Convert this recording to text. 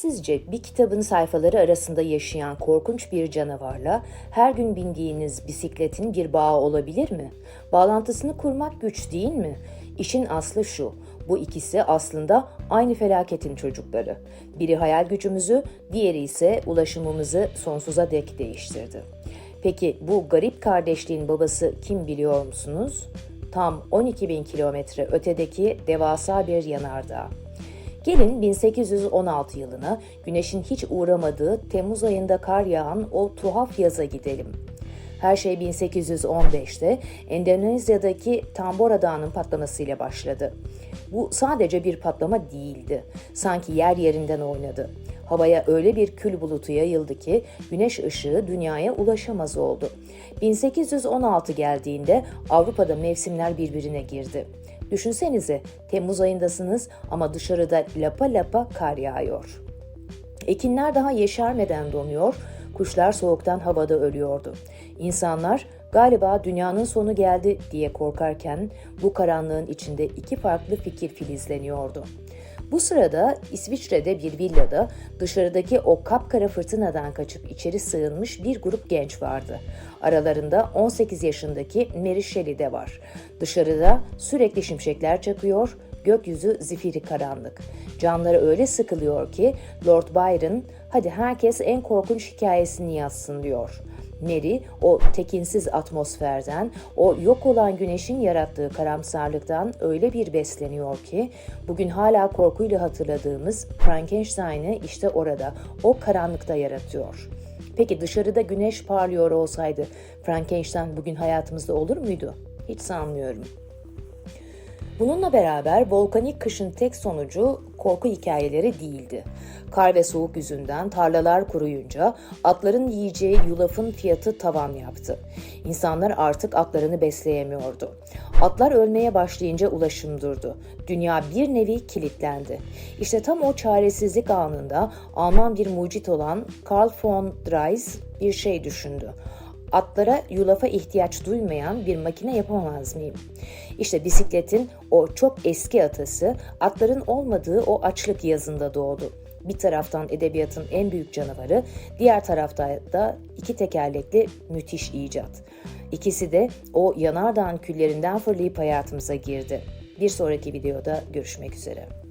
Sizce bir kitabın sayfaları arasında yaşayan korkunç bir canavarla her gün bindiğiniz bisikletin bir bağı olabilir mi? Bağlantısını kurmak güç değil mi? İşin aslı şu. Bu ikisi aslında aynı felaketin çocukları. Biri hayal gücümüzü, diğeri ise ulaşımımızı sonsuza dek değiştirdi. Peki bu garip kardeşliğin babası kim biliyor musunuz? Tam 12 bin kilometre ötedeki devasa bir yanardağ. Gelin 1816 yılına güneşin hiç uğramadığı Temmuz ayında kar yağan o tuhaf yaza gidelim. Her şey 1815'te Endonezya'daki Tambora Dağı'nın patlamasıyla başladı. Bu sadece bir patlama değildi. Sanki yer yerinden oynadı. Havaya öyle bir kül bulutu yayıldı ki güneş ışığı dünyaya ulaşamaz oldu. 1816 geldiğinde Avrupa'da mevsimler birbirine girdi. Düşünsenize Temmuz ayındasınız ama dışarıda lapa lapa kar yağıyor. Ekinler daha yeşermeden donuyor, kuşlar soğuktan havada ölüyordu. İnsanlar galiba dünyanın sonu geldi diye korkarken bu karanlığın içinde iki farklı fikir filizleniyordu. Bu sırada İsviçre'de bir villada dışarıdaki o kapkara fırtınadan kaçıp içeri sığınmış bir grup genç vardı. Aralarında 18 yaşındaki Mary Shelley de var. Dışarıda sürekli şimşekler çakıyor, gökyüzü zifiri karanlık. Canları öyle sıkılıyor ki Lord Byron hadi herkes en korkunç hikayesini yazsın diyor. Mary o tekinsiz atmosferden, o yok olan güneşin yarattığı karamsarlıktan öyle bir besleniyor ki bugün hala korkuyla hatırladığımız Frankenstein'ı işte orada, o karanlıkta yaratıyor. Peki dışarıda güneş parlıyor olsaydı Frankenstein bugün hayatımızda olur muydu? Hiç sanmıyorum. Bununla beraber volkanik kışın tek sonucu korku hikayeleri değildi. Kar ve soğuk yüzünden tarlalar kuruyunca atların yiyeceği yulafın fiyatı tavan yaptı. İnsanlar artık atlarını besleyemiyordu. Atlar ölmeye başlayınca ulaşım durdu. Dünya bir nevi kilitlendi. İşte tam o çaresizlik anında Alman bir mucit olan Karl von Drais bir şey düşündü atlara yulafa ihtiyaç duymayan bir makine yapamaz mıyım? İşte bisikletin o çok eski atası atların olmadığı o açlık yazında doğdu. Bir taraftan edebiyatın en büyük canavarı, diğer tarafta da iki tekerlekli müthiş icat. İkisi de o yanardağın küllerinden fırlayıp hayatımıza girdi. Bir sonraki videoda görüşmek üzere.